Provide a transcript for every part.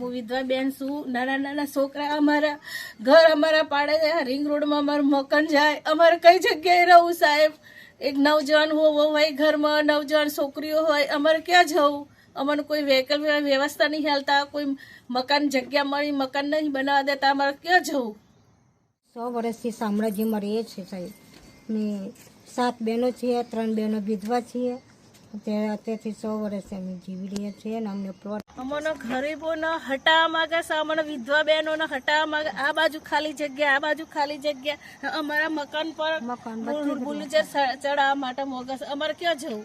હું વિધવા બેન છું નાના નાના છોકરા અમારા ઘર અમારા પાડે છે. રિંગ રોડમાં અમારું મકાન જાય. અમારે કઈ જગ્યાએ રહું સાહેબ? એક નવજવાન હોવો હોય ઘરમાં, નવજવાન છોકરીઓ હોય, અમારે ક્યાં જવું? અમને કોઈ વ્હીકલ વ્યવસ્થા નહીં હાલતા. કોઈ મકાન જગ્યા મળી, મકાન નહીં બનાવવા દેતા. અમારે ક્યાં જવું? સો વર્ષથી સામ્રાજ્યમાં રહીએ છીએ સાહેબ. ને સાત બહેનો છીએ, ત્રણ બહેનો વિધવા છીએ. અત્યારથી સો વર્ષ અમે જીવી રહ્યા છીએ અને અમને પ્લોટ અમોનો ગરીબોને હટાવવા માંગે છે અમને વિધવા બહેનોને હટાવવા માંગે. આ બાજુ ખાલી જગ્યા આ બાજુ ખાલી જગ્યા. અમારા મકાન પર મકાન બુલજર ચડાવવા માટે મોગસ અમારે ક્યાં જવું?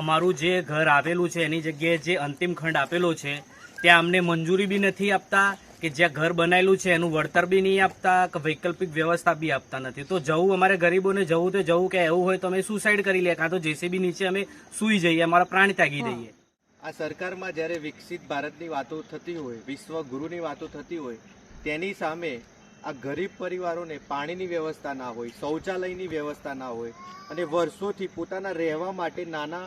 અમારું જે ઘર આવેલું છે એની જગ્યાએ જે અંતિમ ખંડ આપેલો છે ત્યાં અમને મંજૂરી બી નથી આપતા. કે જ્યાં ઘર બનાવેલું છે એનું વળતર બી નહીં આપતા કે વૈકલ્પિક વ્યવસ્થા બી આપતા નથી. તો જવું અમારે ગરીબોને જવું તો જવું કે એવું હોય તો અમે સુસાઇડ કરી લઈએ કાં તો જેસીબી નીચે અમે સૂઈ જઈએ અમારા પ્રાણ ત્યાગી દઈએ. આ સરકારમાં જ્યારે વિકસિત ભારતની વાતો થતી હોય વિશ્વ ગુરુની વાતો થતી હોય તેની સામે આ ગરીબ પરિવારોને પાણીની વ્યવસ્થા ના હોય શૌચાલયની વ્યવસ્થા ના હોય અને વર્ષોથી પોતાના રહેવા માટે નાના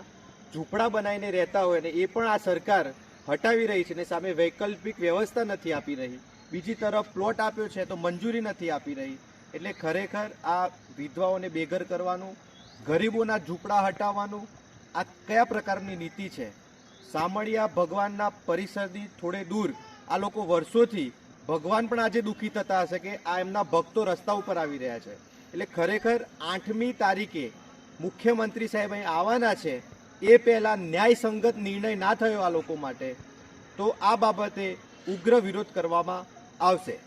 ઝૂંપડા બનાવીને રહેતા હોય અને એ પણ આ સરકાર હટાવી રહી છે અને સામે વૈકલ્પિક વ્યવસ્થા નથી આપી રહી. બીજી તરફ પ્લોટ આપ્યો છે તો મંજૂરી નથી આપી રહી. એટલે ખરેખર આ વિધવાઓને બેઘર કરવાનું, ગરીબોના ઝૂંપડા હટાવવાનું આ કયા પ્રકારની નીતિ છે? સામળિયા ભગવાનના પરિસરથી થોડે દૂર, આ લોકો વર્ષોથી ભગવાન પણ આજે દુઃખી થતા હશે કે આ એમના ભક્તો રસ્તા ઉપર આવી રહ્યા છે. એટલે ખરેખર આઠમી તારીખે મુખ્યમંત્રી સાહેબ અહીં આવવાના છે એ પહેલાં ન્યાયસંગત નિર્ણય ના થયો આ લોકો માટે, તો આ બાબતે ઉગ્ર વિરોધ કરવામાં આવશે.